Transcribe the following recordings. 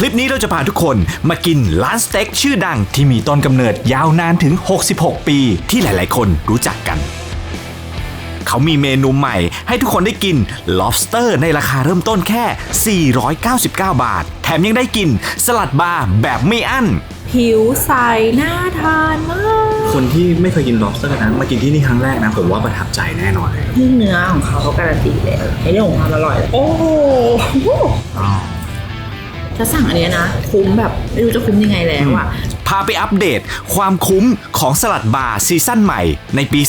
คลิปนี้เราจะพาทุกคนมากินร้านสเต็กชื่อดังที่มีต้นกำเนิดยาวนานถึง 66 ปี ที่หลายๆ คนรู้จักกัน เขามีเมนูใหม่ให้ทุกคนได้กิน lobster ในราคาเริ่มต้นแค่ 499 บาท แถมยังได้กินสลัดบาร์แบบไม่อั้น ผิวใสน่าทานมาก คนที่ไม่เคยกิน lobster นะมากินที่นี่ครั้งแรกนะ ผมว่าประทับใจแน่นอนเลยที่เนื้อของเขาเขาการันตีแล้วในเรื่องของความอร่อย โอ้โห จะสั่งอันเนี้ยนะ คุ้มแบบไม่รู้จะคุ้มยังไงแล้วอะพาไปอัปเดตความคุ้มของสลัดบาร์ซีซั่นใหม่ในปี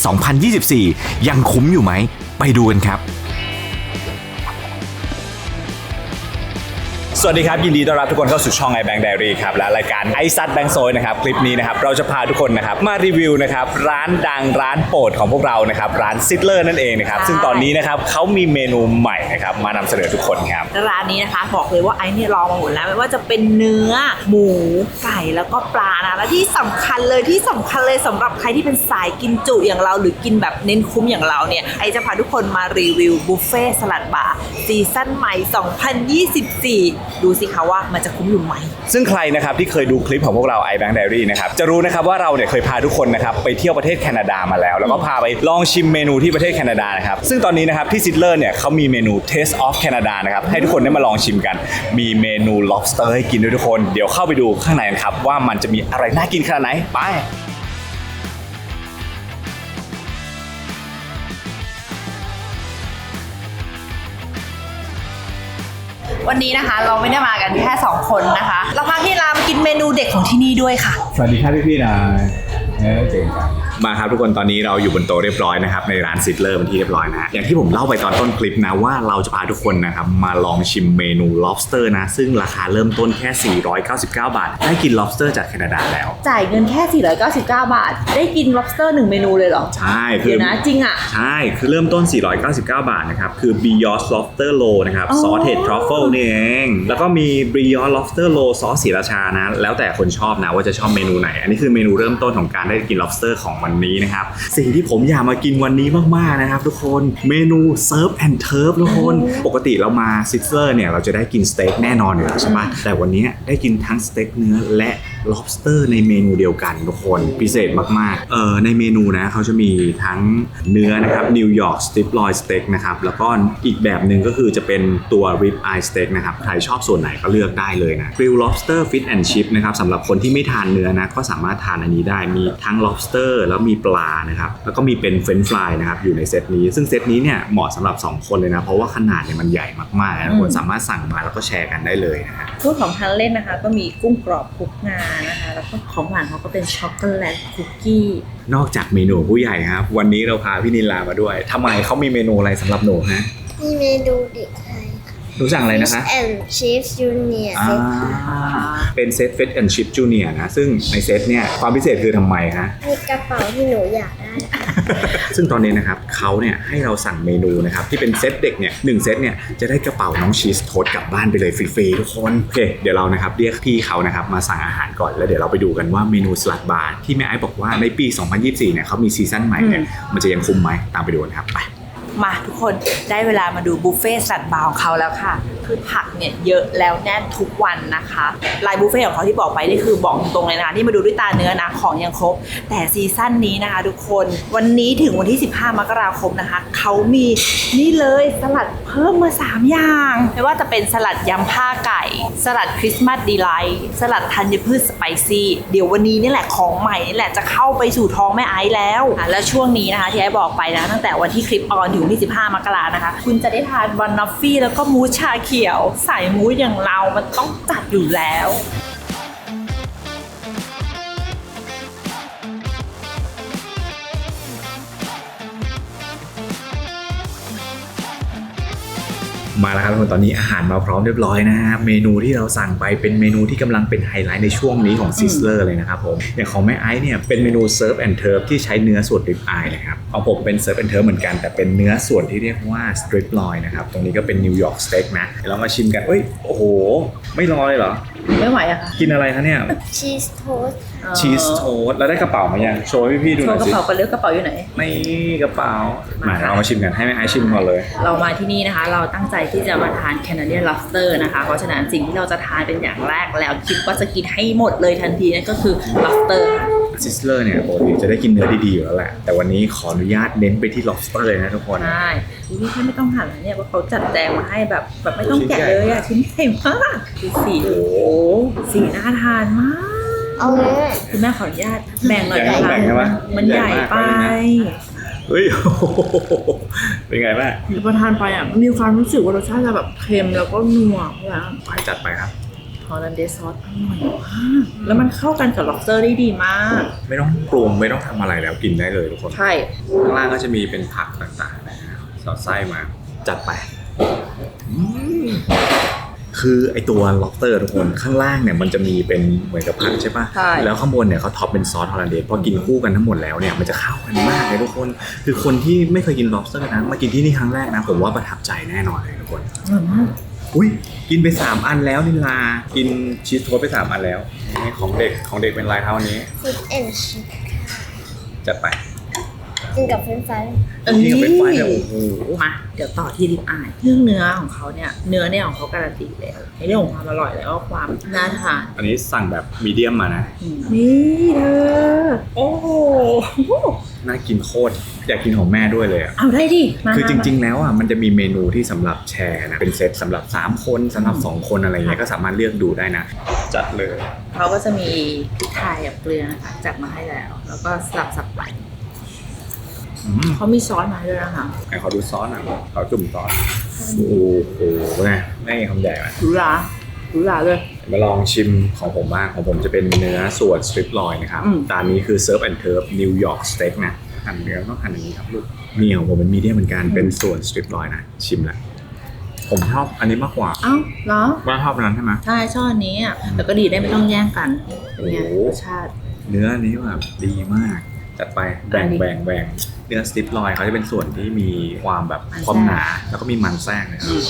2024 ยังคุ้มอยู่ไหม ไปดูกันครับ สวัสดีครับ ยินดีต้อนรับทุกคนเข้าสู่ช่อง iBank Diary ครับและรายการไอซัดแบงค์โซยนะครับคลิปนี้นะครับเราจะพาทุกคนนะครับมารีวิวนะครับร้านดังร้านโปรดของพวกเรานะครับร้านซิดเลอร์นั่นเองนะครับซึ่งตอนนี้นะครับเขามีเมนูใหม่นะครับมานำเสนอทุกคนครับร้านนี้นะคะบอกเลยว่าไอ้เนี่ยลองมาหมดแล้วไม่ว่าจะเป็นเนื้อหมูไก่แล้วก็ปลานะและที่สำคัญเลยที่สำคัญเลยสำหรับใครที่เป็นสายกินจุอย่างเรา หรือกินแบบเน้นคุ้มอย่างเราเนี่ยไอจะพาทุกคนมารีวิวบุฟเฟ่สลัดบาร์ ซีซั่นใหม่ 2024 ดูสิคะว่ามันจะคุ้มอยู่ไหม ซึ่งใครนะครับที่เคยดูคลิปของพวกเรา iBank Diary นะครับจะรู้นะครับว่าเราเนี่ยเคยพาทุกคนนะครับไปเที่ยวประเทศแคนาดามาแล้ว แล้วก็พาไปลองชิมเมนูที่ประเทศแคนาดานะครับซึ่งตอนนี้นะครับที่ซิดเลอร์เนี่ยเขามีเมนู Taste of Canada นะครับให้ทุกคนได้มาลองชิมกัน มีเมนู lobster ให้กินด้วยทุกคน เดี๋ยวเข้าไปดูข้างในกันครับว่ามันจะมีอะไรน่ากินขนาดไหนไป วันนี้นะคะเราไม่ได้มากันแค่ 2 คนนะคะ เราพาพี่รามกินเมนูเด็กของที่นี่ด้วยค่ะ สวัสดีครับพี่พี่นะเจ๋งจัง มาครับทุกคนตอนนี้เราอยู่บนโต๊ะเรียบร้อยนะครับในร้านซิดเลอร์เป็นที่เรียบร้อยนะอย่างที่ผมเล่าไปตอนต้นคลิปนะว่าเราจะพาทุกคนนะครับมาลองชิมเมนู lobster นะ ซึ่งราคาเริ่มต้นแค่ 499 บาท ได้กิน lobster จากแคนาดาแล้ว จ่ายเงินแค่ 499 บาท ได้กิน lobster 1 เมนูเลยเหรอ ใช่คือเดี๋ยวนะจริงอะ ใช่ คือเริ่มต้น 499 บาทนะครับคือ Brioche Lobster Roll นะครับอ๋อซอสเห็ดทรัฟเฟิลนี่เองแล้วก็มี Brioche Lobster Roll ซอสสีราชานะ แล้วแต่คนชอบนะว่าจะชอบเมนูไหน อันนี้คือเมนูเริ่มต้นของการได้กิน lobster ของวันนี้นะครับ สิ่งที่ผมอยากมากินวันนี้มากๆนะครับทุกคนเมนู Surf and Turf ทุกคน ปกติเรามาซิสเลอร์เนี่ยเราจะได้กินสเต็กแน่นอนอยู่แล้วใช่ไหมแต่วันนี้ได้กินทั้งสเต็กเนื้อและ lobster ในเมนูเดียวกันทุกคนพิเศษมากๆเออในเมนูนะเขาจะมีทั้งเนื้อนะครับ New York Strip Loin Steak นะครับแล้วก็อีกแบบหนึ่งก็คือจะเป็นตัว Rib Eye Steak นะครับใครชอบส่วนไหนก็เลือกได้เลยนะ Grill Lobster Fish and Chip นะครับสำหรับคนที่ไม่ทานเนื้อนะก็สามารถทานอันนี้ได้มีทั้ง lobster แล้วมีปลานะครับแล้วก็มีเป็น French fry นะครับอยู่ในเซตนี้ ซึ่งเซตนี้เนี่ยเหมาะสำหรับ 2 คนเลยนะ เพราะว่าขนาดเนี่ยมันใหญ่มากๆนะคนสามารถสั่งมาแล้วก็แชร์กันได้เลยนะฮะพูดของทานเล่นนะคะ ก็มีกุ้งกรอบคลุกงานะคะ แล้วก็ของหวานเขาก็เป็นช็อกโกแลตคุกกี้ นอกจากเมนูผู้ใหญ่ครับ วันนี้เราพาพี่นิลามาด้วยทำไมเขามีเมนูอะไรสำหรับหนูฮะมีเมนูเด็กไทยหนูสั่งอะไรนะคะ Fish and Chips Junior อ่าเซ็ตเป็นเซตเฟสแอนชิพจูเนียนะ ซึ่งในเซตเนี่ยความพิเศษคือทำไมฮะมีกระเป๋าที่หนูอยากได้ ซึ่งตอนนี้นะครับเขาเนี่ยให้เราสั่งเมนูนะครับที่เป็นเซตเด็กเนี่ยหนึ่งเซตเนี่ยจะได้กระเป๋าน้องชีสโทสกลับบ้านไปเลยฟรีๆทุกคนโอเคเดี๋ยวเรานะครับเรียกพี่เขานะครับมาสั่งอาหารก่อนแล้วเดี๋ยวเราไปดูกันว่าเมนูสลัดบาร์ที่แม่ไอ้บอกว่าในปี 2024เนี่ยเขามีซีซั่นใหม่เนี่ยมันจะยังคุ้มไหมตามไปดูกันครับไป มาทุกคนได้เวลามาดูบุฟเฟ่ต์สัตว์บาร์ของเขาแล้วค่ะ คือผักเนี่ยเยอะแล้วแน่นทุกวันนะคะลายบุฟเฟ่ต์ของเขาที่บอกไปนี่คือบอกตรงเลยนะคะที่มาดูด้วยตาเนื้อนะของยังครบ แต่ซีซั่นนี้นะคะทุกคนวันนี้ถึงวันที่ 15 มกราคมนะคะ เขามีนี่เลยสลัดเพิ่มมา 3 อย่างไม่ว่าจะเป็นสลัดยำผ้าไก่ สลัดคริสต์มาสดีไลท์สลัดธัญพืชสไปซี่เดี๋ยววันนี้นี่แหละของใหม่นี่แหละจะเข้าไปสู่ท้องแม่ไอซ์แล้ว แล้วช่วงนี้นะคะที่ไอซ์บอกไปนะตั้งแต่วันที่คลิปออนถึงวันที่ 15 มกรานะคะ คุณจะได้ทานวันนัฟฟี่แล้วก็มูสชาเขียว ใส่มูสอย่างเรา มันต้องจัดอยู่แล้ว มาแล้วครับทุกคนตอนนี้อาหารมาพร้อมเรียบร้อยนะฮะเมนูที่เราสั่งไปเป็นเมนูที่กำลังเป็นไฮไลท์ในช่วงนี้ของซิสเลอร์เลยนะครับผมอย่างของแม่ไอซ์เนี่ยเป็นเมนูเซิร์ฟแอนด์เทิร์ฟที่ใช้เนื้อส่วนริบอายเลยครับของผมเป็นเซิร์ฟแอนด์เทิร์ฟเหมือนกันแต่เป็นเนื้อส่วนที่เรียกว่าสตริปลอยนะครับตรงนี้ก็เป็นนิวยอร์กสเต็กนะเดี๋ยวเรามาชิมกันเอ้ยโอ้โห ไม่รอเลยเหรอ ไม่ไหวอะค่ะ กินอะไรคะเนี่ย ชีสโทสชีสโทสแล้วได้กระเป๋ามายัง โชว์ให้พี่ๆดูโชหน่อว์ยกระสิเป๋ากันเลือกกระเป๋าอยู่ไหน นี่กระเป๋ามามาค่ะ เรามาชิมกันให้แม่ไอซ์ชิมก่อนเลย เรามาที่นี่นะคะ เราตั้งใจที่จะมาทาน Canadian lobster นะคะ เพราะฉะนั้นสิ่งที่เราจะทานเป็นอย่างแรกแล้วคิดว่าจะกินให้หมดเลยทันทีนั่นก็คือ lobster ค่ะ ซิสเลอร์เนี่ยปกติจะได้กินเนื้อดีๆอยู่แล้วแหละ แต่วันนี้ขออนุญาตเน้นไปที่ lobster เลยนะทุกคน ใช่นี่แค่ไม่ต้องหั่นแล้วเนี่ยว่าเขาจัดแจงมาให้แบบแบบไม่ต้องแกะเลยอะชิ้นใหญ่มากดูสีโอ้โหสีน่าทานมาก เอาเลยคุณแม่ขออนุญาตแบ่งหน่อยแบ่นะงคะแบ่งใช่ปะมันใหญ่ใหญ่ไปมากเลยนะเฮ้ย เป็นไงบ้างพอทานไปอะ มีความรู้สึกว่ารสชาติจะแบบเค็มแล้วก็นัวเพราะว่าไปจัดไปครับ ฮอลแลนเดสซอสอร่อยมากแล้วมันเข้ากันกับ lobster ได้ดีมาก ไม่ต้องปรุงไม่ต้องทำอะไรแล้วกินได้เลยทุกคน ใช่ ข้างล่างก็จะมีเป็นผักต่างๆนะฮะสอดไส้มาจัดไปอืมคือไอตัว lobster ทุกคนข้างล่างเนี่ยมันจะมีเป็นเหมือนกับผักใช่ปะใช่ แล้วข้างบนเนี่ยเขาท็อปเป็นซอสฮอลแลนเดสพอกินคู่กันทั้งหมดแล้วเนี่ยมันจะเข้ากันมากเลยทุกคน คือคนที่ไม่เคยกิน lobster นะมากินที่นี่ครั้งแรกนะผมว่าประทับใจแน่นอนเลยทุกคน อร่อยมาก อุ้ยกินไป 3 อันแล้วนิลา กินชีสโทสต์ไป 3 อันแล้วนี่ของเด็กของเด็กเป็นลายเท่านี้ฟิตแอนชิคจัดไป กินกับเฟรนช์ฟรายนี่ก็เป็นไฟเนี่ยโอ้โหมาเดี๋ยวต่อที่ริบอายเรื่องเนื้อของเขาเนี่ย เนื้อเนี่ยของเขาการันตีแล้วในเรื่องของความอร่อยแล้วก็ความน่าทานอันนี้สั่งแบบมีเดียมมานะนี่เธอโอ้โหน่ากินโคตรอยากกินของแม่ด้วยเลยอะเอาได้ดิมาคือจริงมาๆแล้วอะมันจะมีเมนูที่สำหรับแชร์นะเป็นเซตสำหรับ 3 คนสำหรับ 2 คนอะไรเงี้ยก็สามารถเลือกดูได้นะ จัดเลยเขาก็จะมีพริกไทยกับเกลือนะคะจัดมาให้แล้ว แล้วก็สลับสับไปอืม เขามีซอสมาให้ด้วยนะคะไหนขอดูซอสหน่อยขอจุ่มซอสโอ้โหนะไม่คำใหญ่นะหรูหราหรูหราเลย มาลองชิมของผมบ้างของผมจะเป็นเนื้อส่วนสตริปลอยนะครับอืมจานนี้คือเซิร์ฟแอนด์เทิร์ฟนิวยอร์กสเต็กนะหั่นเนื้อต้องหั่นอย่างนี้ครับลูกนี่ของผมเป็นมีเดียมเหมือนกันเป็นส่วนสตริปลอยนะชิมละผมชอบอันนี้มากกว่าเอ้าเหรอว่าชอบอันนั้นใช่ไหมใช่ชอบอันนี้อะแต่ก็ดีได้ไม่ต้องแย่งกันเป็นไงโอ้โหรสชาติเนื้ออันนี้แบบดีมาก จัดไปแบ่งอันนี้แบ่งแบ่งเนื้อสติปลอยเขาจะเป็นส่วนที่มีความแบบมันแทรกความหนาแล้วก็มีมันแทรกนะครับ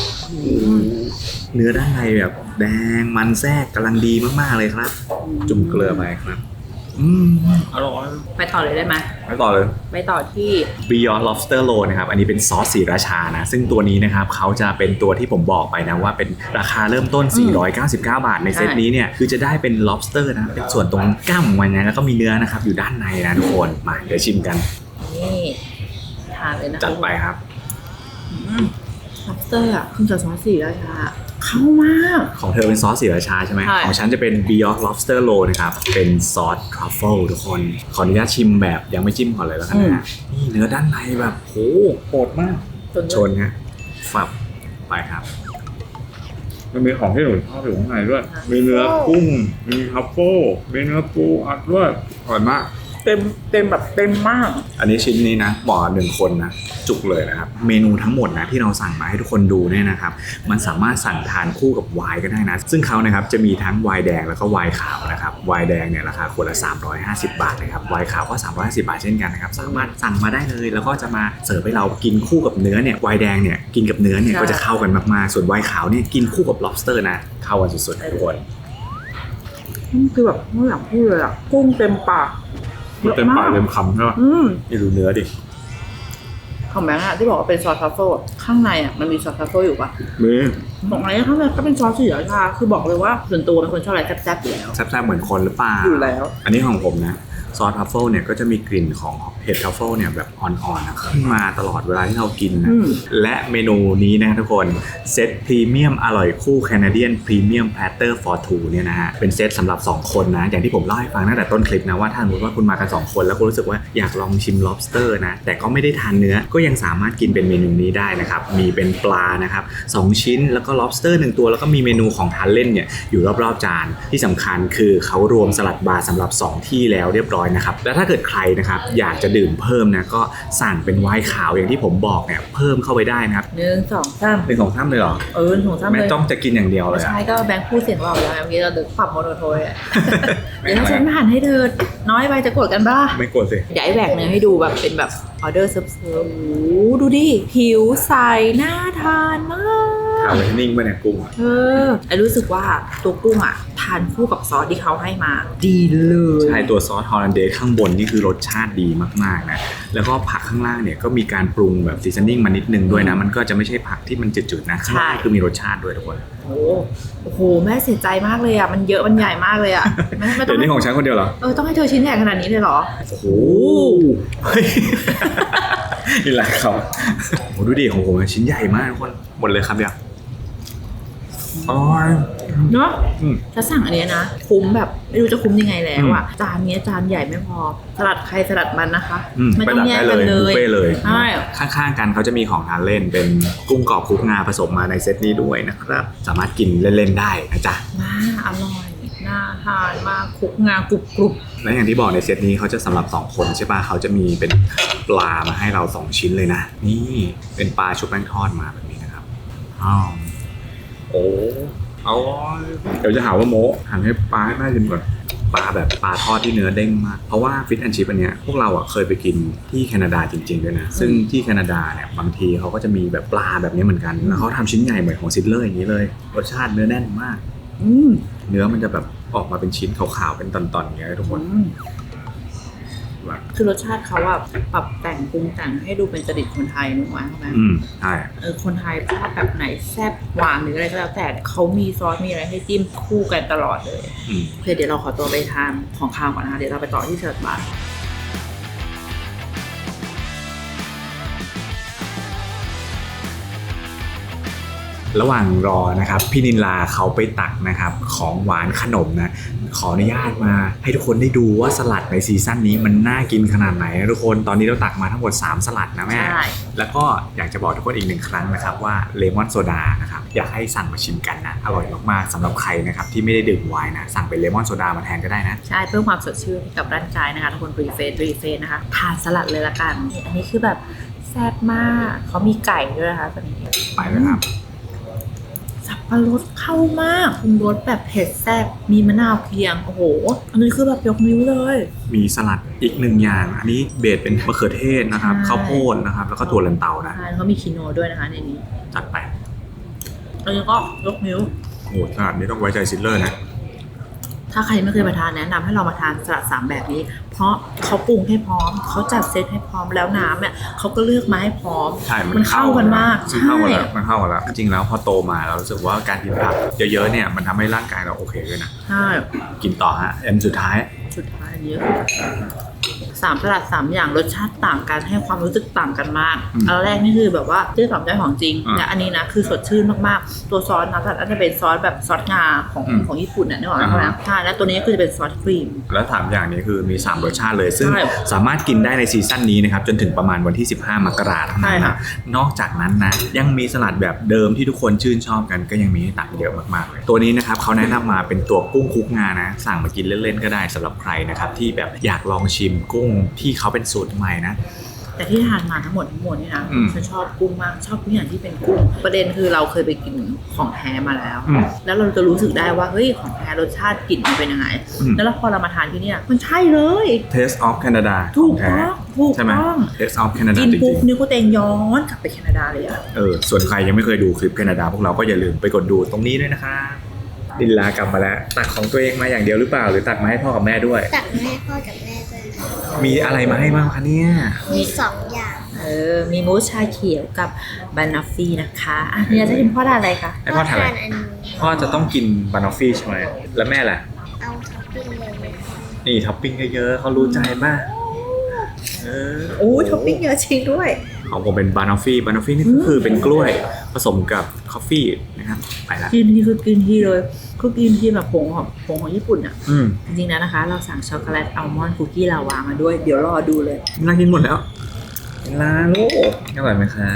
เนื้อด้านในแบบแดงมันแทรกกำลังดีมากๆเลยครับ จุ่มเกลือไปครับ อืมอร่อยไปต่อเลยได้ไหมไปต่อเลย ไปต่อที่ Beyond Lobster Roll นะครับ อันนี้เป็นซอสสีราชานะ ซึ่งตัวนี้นะครับเขาจะเป็นตัวที่ผมบอกไปนะว่าเป็นราคาเริ่มต้น 499 บาท ในเซตนี้เนี่ย คือจะได้เป็น lobster นะ เป็นส่วนตรงกล้ามของมันนะแล้วก็มีเนื้อนะครับ อยู่ด้านในนะทุกคน มาเดี๋ยวชิมกัน นี่ทานเลยนะคะจัดไปครับล็อบสเตอร์อะคุณจะซอสสีราชา เข้ามาก ของเธอเป็นซอสสีราชาใช่ไหม ใช่ ของฉันจะเป็น Beyond Lobster Roll นะครับ เป็นซอสทรัฟเฟิลทุกคน ขออนุญาตชิมแบบยังไม่จิ้มก่อนเลยแล้วกันนะฮะนี่เนื้อด้านในแบบโหโหดมากจนชนฮะฝับไปครับ มันมีของที่หนูชอบอยู่ข้างในด้วย มีเนื้อกุ้ง มีทัฟเฟิลมีเนื้อปูอัดด้วยอร่อยมาก เต็มเต็มแบบเต็มมาก อันนี้ชิ้นนี้นะเหมาะหนึ่งคนนะจุกเลยนะครับ เมนูทั้งหมดนะที่เราสั่งมาให้ทุกคนดูเนี่ยนะครับ มันสามารถสั่งทานคู่กับไวน์ก็ได้นะ ซึ่งเขานะครับจะมีทั้งไวน์แดงแล้วก็ไวน์ขาวนะครับ ไวน์แดงเนี่ยราคาขวดละ 350 บาทนะครับ ไวน์ขาวก็ 350 บาทเช่นกันนะครับ สามารถสั่งมาได้เลย แล้วก็จะมาเสิร์ฟให้เรากินคู่กับเนื้อเนี่ย ไวน์แดงเนี่ยกินกับเนื้อเนี่ยใช่ก็จะเข้ากันมากๆ ส่วนไวน์ขาวเนี่ยกินคู่กับ lobster นะ เข้ากันสุดๆทุกคน คือแบบไม่อยากพูดเลยอะกุ้งเต็มปาก เต็มปากเต็มคำใช่ไหมอืมนี่ดูเนื้อดิของแบงค์อะที่บอกว่าเป็นซอสทรัฟเฟิลอะข้างในอะมันมีซอสทรัฟเฟิลอยู่ปะมือบอกอะไรข้างในก็เป็นซอสสีราชาคือบอกเลยว่าส่วนตัวเป็นคนชอบอะไรแซ่บๆอยู่แล้วแซ่บๆเหมือนคนหรือเปล่าอยู่แล้ว อันนี้ของผมนะ ซอสทัฟเฟิลเนี่ยก็จะมีกลิ่นของเห็ดทัฟเฟิลเนี่ยแบบอ่อนๆนะขึ้นมาตลอดเวลาที่เรากินนะอืมและเมนูนี้นะทุกคนเซตพรีเมียมอร่อยคู่แคนาเดียนพรีเมียมแพลตเตอร์ฟอร์ทูเนี่ยนะฮะเป็นเซตสำหรับ 2 คนนะ อย่างที่ผมเล่าให้ฟังตั้งแต่ต้นคลิปนะว่าถ้าสมมติว่าคุณมากัน 2 คนแล้วคุณรู้สึกว่าอยากลองชิม lobster นะแต่ก็ไม่ได้ทานเนื้อก็ยังสามารถกินเป็นเมนูนี้ได้นะครับมีเป็นปลานะครับสองชิ้นแล้วก็ lobster หนึ่งตัวแล้วก็มีเมนูของทานเล่นเนี่ยอยู่รอบๆจานที่สำคัญคือเขารวมสลัดบาร์สำหรับ 2 ที่แล้วเรียบร้อยนะครับและถ้าเกิดใครนะครับอยากจะดื่มเพิ่มนะก็สั่งเป็นไวน์ขาวอย่างที่ผมบอกเนี่ยเพิ่มเข้าไปได้นะครับหนึ่งสองสามเป็นของท่ามเลยเหรอเออของซ้ำแม่เลยจ้องจะกินอย่างเดียวเลยอะใช่ก็แบงค์พูดเสียงเราแล้วเมื่อกี้เราดึกปรับโมโนโทนอะไม่เดี๋ยวเอาถ้าฉันผ่านให้เธอน้อยไปจะกดกันบ้าไม่กลัวสิเดี๋ยวไอ้แบกเนื้อให้ดูแบบเป็นแบบออเดอร์เซิร์ฟเซิร์ฟโอ้โหดูดิผิวใสน่าทานมาก ข่าวไว้ให้นิ่งไปเนี่ยกุ้งอะเออไอรู้สึกว่าตัวกุ้งอะทานคู่กับซอสที่เขาให้มา ดีเลยใช่ตัวซอสฮอลแลนเดสข้างบนนี่คือรสชาติดีมากๆนะ แล้วก็ผักข้างล่างเนี่ยก็มีการปรุงแบบซีซันนิ่งมานิดนึงด้วยนะ มันก็จะไม่ใช่ผักที่มันจืดๆนะข้างล่างคือมีรสชาติด้วยทุกคน โอ้โอ้โห แม่เสียใจมากเลยอะ มันเยอะมันใหญ่มากเลยอะแม่ไม่ต้เดี๋อยงวนี้ของฉันคนเดียวเหรอ เออต้องให้เธอชิ้นใหญ่ขนาดนี้เลยเหรอ โอ้โหเฮ้ยนี่แหละครับโอ้โหดูดิของผมชิ้นใหญ่มากทุกคนหมดเลยครับเดีย วอ๋อเนาะอืมถ้าสั่งอันเนี้ยนะ คุ้มแบบ ไม่รู้จะคุ้มยังไงแล้วอะจานเนี้ยจานใหญ่ไม่พอ สลัดใครสลัดมันนะคะ อืมไม่ไปต้องตัดแยกได้กันเลยเลบุฟยเฟ่ต์เลย ใช่ ข้างๆกันเขาจะมีของทานเล่นเป็นกุ้งกรอบคลุกงาผสมมาในเซตนี้ด้วยนะครับ สามารถกินเล่นๆได้นะจ๊ะ น่าอร่อย น่าทานมากคลุกงากรุบกรุบและอย่างที่บอกในเซตนี้เขาจะสำหรับ 2 คนใช่ปะเขาจะมีเป็นปลามาให้เรา 2 ชิ้นเลยนะ นี่เป็นปลาชุบแป้งทอดมาแบบนี้นะครับอ้าว โอ้เอาเดี๋ยวจะหาว่าโมหันให้ปลาให้แม่กินก่อนปลาแบบปลาทอดที่เนื้อเด้งมาก เพราะว่าฟิตแอนชิพอันเนี้ยพวกเราอะเคยไปกินที่แคนาดาจริงๆด้วยนะ ซึ่งที่แคนาดาเนี่ยบางทีเขาก็จะมีแบบปลาแบบนี้เหมือนกัน แล้วเขาทำชิ้นใหญ่เหมือนของซิดเลอร์อย่างนี้เลย รสชาติเนื้อแน่นมากอืมเนื้อมันจะแบบออกมาเป็นชิ้นขาวๆเป็นตอนๆอย่างเงี้ยทุกคน อืมแบบคือรสชาติเขาอะปรับแต่งปรุงแต่งให้ดูเป็นจริตคนไทยนึกว่าใช่ไหมอืมใช่เออคนไทยชอบแบบไหนแซ่บหวานหรืออะไรก็แล้วแต่เขามีซอสมีอะไรให้จิ้มคู่กันตลอดเลยอืมโอเคเดี๋ยวเราขอตัวไปทานของข้าวก่อนนะคะเดี๋ยวเราไปต่อที่เสิร์ฟบาร์ ระหว่างรอนะครับพี่นินลาเขาไปตักนะครับของหวานขนมนะขออนุญาตมาให้ทุกคนได้ดูว่าสลัดในซีซั่นนี้มันน่ากินขนาดไหนนะทุกคนตอนนี้เราตักมาทั้งหมด 3 สลัดนะแม่ ใช่ แล้วก็อยากจะบอกทุกคนอีกหนึ่งครั้งนะครับว่าเลมอนโซดานะครับอยากให้สั่งมาชิมกันนะอร่อยมากๆสำหรับใครนะครับที่ไม่ได้ดื่มไวน์นะสั่งเป็นเลมอนโซดามาแทนก็ได้นะ ใช่เพิ่มความสดชื่นให้กับร่างกายนะคะทุกคนรีเฟรชรีเฟรชนะคะทานสลัดเลยละกันนี่อันนี้คือแบบแซ่บมากเขามีไก่ด้วยนะคะตัวนี้ ไปเลยครับ สับปะรดเข้ามากปรุงรสแบบเผ็ดแซ่บมีมะนาวเพียง โอ้โห อันนี้คือแบบยกนิ้วเลย มีสลัดอีกหนึ่งอย่าง อันนี้เบสเป็นมะเขือเทศนะครับ ใช่ ข้าวโพดนะครับ แล้วก็ถั่วลันเตานะ ใช่แล้วก็มีคิโนด้วยนะคะในนี้จัดไปอันนี้ก็ยกนิ้วโอ้โหสลัดนี้ต้องไว้ใจซิลเลอร์นะ ถ้าใครไม่เคยมาทานแนะนำให้เรามาทานสลัดสามแบบนี้ เพราะเขาปรุงให้พร้อม เขาจัดเซตให้พร้อมแล้วน้ำเนี่ยเขาก็เลือกมาให้พร้อมใช่มันเข้ากันมากมันเข้ากันแล้วใช่มันเข้ากันแล้วจริงๆแล้วพอโตมาเรารู้สึกว่าการกินผักเยอะๆเนี่ยมันทำให้ร่างกายเราโอเคด้วยนะใช่กินต่อฮะอันสุดท้ายสุดท้าย อันนี้สามสลัดสามอย่างรสชาติต่างกันให้ความรู้สึกต่างกันมากอืมอันแรกนี่คือแบบว่าเจ๊สามใจของจริงอ่าและอันนี้นะคือสดชื่นมากๆ ตัวซอสนะอาจจะเป็นซอสแบบซอสงาของอืมของญี่ปุ่นเนี่ยนึกออกไหมอ่าฮะ คะใช่แล้วตัวนี้คือจะเป็นซอสครีม แล้วถามอย่างนี้คือมี 3 รสชาติเลย ซึ่งใช่สามารถกินได้ในซีซั่นนี้นะครับ จนถึงประมาณวันที่ 15 มกราคมเท่านั้นใช่ค่ะ นะนอกจากนั้นนะ ยังมีสลัดแบบเดิมที่ทุกคนชื่นชอบกันก็ยังมีให้ตักเยอะมากๆเลยตัวนี้นะครับเขาแนะนำมาเป็นตัวกุ้งคลุกงานะ สั่งมากินเล่นๆก็ได้สำหรับใครนะครับที่แบบอยากลองชิมกุ้งที่เขาเป็นสูตรใหม่นะแต่ที่ทานมาทั้งหมดทั้งมวลนี่นะอืมฉันชอบกุ้งมากชอบทุกอย่างที่เป็นกุ้ง ประเด็นคือเราเคยไปกินของแท้มาแล้ว อืมแล้วเราจะรู้สึกได้ว่าเฮ้ยของแท้รสชาติกลิ่นมันเป็นยังไง อืม แล้วพอเรามาทานที่เนี่ยมันใช่เลย Taste of Canada ถูกขแท้ต้องถูกใช่ไหม ต้อง Taste of Canada กินจริปุ๊บงๆนึกว่าตัวเองย้อนกลับไปแคนาดาเลยอะเออส่วนใครยังไม่เคยดูคลิปแคนาดาพวกเราก็อย่าลืมไปกดดูตรงนี้ด้วยนะคะ ดินลากลับมาแล้ว ตักของตัวเองมาอย่างเดียวหรือเปล่า หรือตักมาให้พ่อกับแม่ด้วย ตักมาให้พ่อกับแม่ด้วยค่ะมีอะไรมาให้บ้างคะเนี่ย มีสองอย่างเออ มีมูสชาเขียวกับบานาฟี่นะคะอะเนี่ยจะกินพ่อทานอะไรคะ ให้พ่อทานอะไร อันนี้พ่อจะต้องกินบานอฟฟี่ใช่ไหมแล้วแม่ล่ะ เอาท็อปปิ้งเลยไหมคะนี่ท็อปปิ้งเยอะๆเขารู้ใจมากเออโอ้ยท็อปปิ้งเยอะจริงด้วย ของผมเป็นบานอฟฟี่บานอฟฟี่นี่ก็คือเป็นกล้วยผสมกับ คอฟฟี่นะครับไปละกินทีคือกินทีเลยคือกินทีแบบผงของผงของญี่ปุ่นอะอืมจริงๆแล้วนะคะ เราสั่งช็อกโกแลตอัลมอนด์คุกกี้ลาวามาด้วย เดี๋ยวรอดูเลยน่ากินหมดแล้วลาลูกอร่อยไหมคะ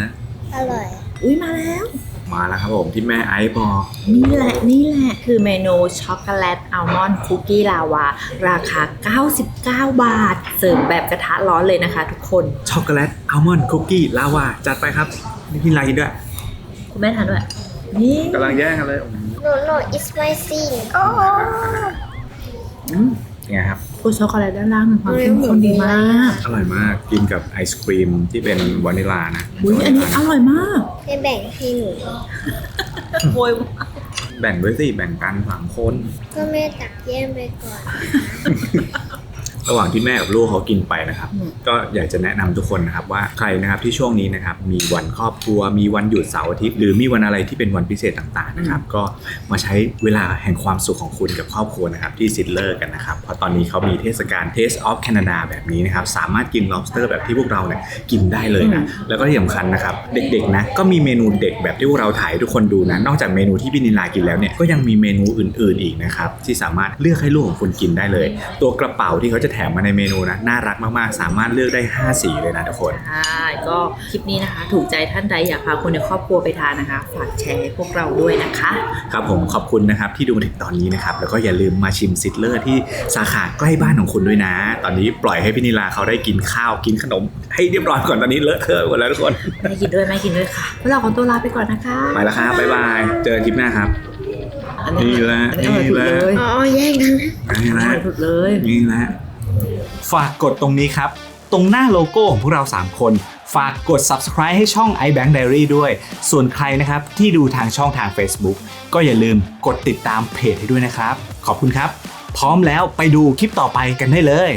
อร่อย อุ้ยมาแล้ว มาแล้วครับผมที่แม่ไอซ์บอกนี่แหละนี่แหละ คือเมนูช็อกโกแลตอัลมอนด์คุกกี้ลาวา ราคา 99 บาท เสิร์ฟแบบกระทะร้อนเลยนะคะทุกคน ช็อกโกแลตอัลมอนด์คุกกี้ลาวา จัดไปครับนี่พี่ไลน์ด้วย คุณแม่ทานด้วย นี่กำลังแย่งกันเลย no no it's spicy อืมยังไงครับตัวช็อกโกแลตด้านล่างมีความเข้มข้นดีมากอร่อยมากกินกับไอศครีมที่เป็นวานิลานะอุ้ยอันนี้อร่อยมากให้แบ่งให้หนู โวยแบ่งด้วยสิแบ่งกันสามคนก็แม่ตักแยกไปก่อน ระหว่างที่แม่กับลูกเขากินไปนะครับอืมก็อยากจะแนะนำทุกคนนะครับว่าใครนะครับที่ช่วงนี้นะครับมีวันครอบครัว มีวันหยุดเสาร์อาทิตย์หรือมีวันอะไรที่เป็นวันพิเศษต่างๆนะครับก็มาใช้เวลาแห่งความสุขของคุณกับครอบครัวนะครับที่ซิดเลอร์กันนะครับเพราะตอนนี้เขามีเทศกาล Taste of Canada แบบนี้นะครับสามารถกิน lobster แบบที่พวกเราเนี่ยกินได้เลยนะแล้วก็ที่สำคัญนะครับเด็กๆนะก็มีเมนูเด็กแบบที่พวกเราถ่ายให้ทุกคนดูนะนอกจากเมนูที่พี่นิลากินแล้วเนี่ยก็ยังมีเมนูอื่น ๆอีกนะครับที่สามารถเลือกให้ลูกของคุณกินได้เลย ตัวกระเป๋าที่เขาจะแถมมาในเมนูนะน่ารักมากๆ สามารถเลือกได้ 5 สีเลยนะทุกคน ใช่ก็คลิปนี้นะคะ ถูกใจท่านใดอยากพาคนในครอบครัวไปทานนะคะ ฝากแชร์ให้พวกเราด้วยนะคะ ครับผมขอบคุณนะครับที่ดูมาถึงตอนนี้นะครับ แล้วก็อย่าลืมมาชิมซิดเลอร์ที่สาขาใกล้บ้านของคุณด้วยนะ ตอนนี้ปล่อยให้พี่นิลาเขาได้กินข้าวกินขนม ให้เรียบร้อยก่อนตอนนี้เลอะเทอะหมดแล้วทุกคนแม่กินด้วยแม่กินด้วยค่ะพวกเราขอตัวลาไปก่อนนะคะไปแล้วครับบ๊ายบายเจอกันคลิปหน้าครับอันนี่นี้แหละอันนี้อร่อยสุดเลยอ๋อแยกกันนะนี่อแหร่ละอยสุดเลย นี่แหละ ฝากกดตรงนี้ครับ ตรงหน้าโลโก้ของพวกเรา 3 คน ฝากกด subscribe ให้ช่อง iBank Diary ด้วย ส่วนใครนะครับที่ดูทางช่องทาง Facebook ก็อย่าลืมกดติดตามเพจให้ด้วยนะครับ ขอบคุณครับ พร้อมแล้วไปดูคลิปต่อไปกันได้เลย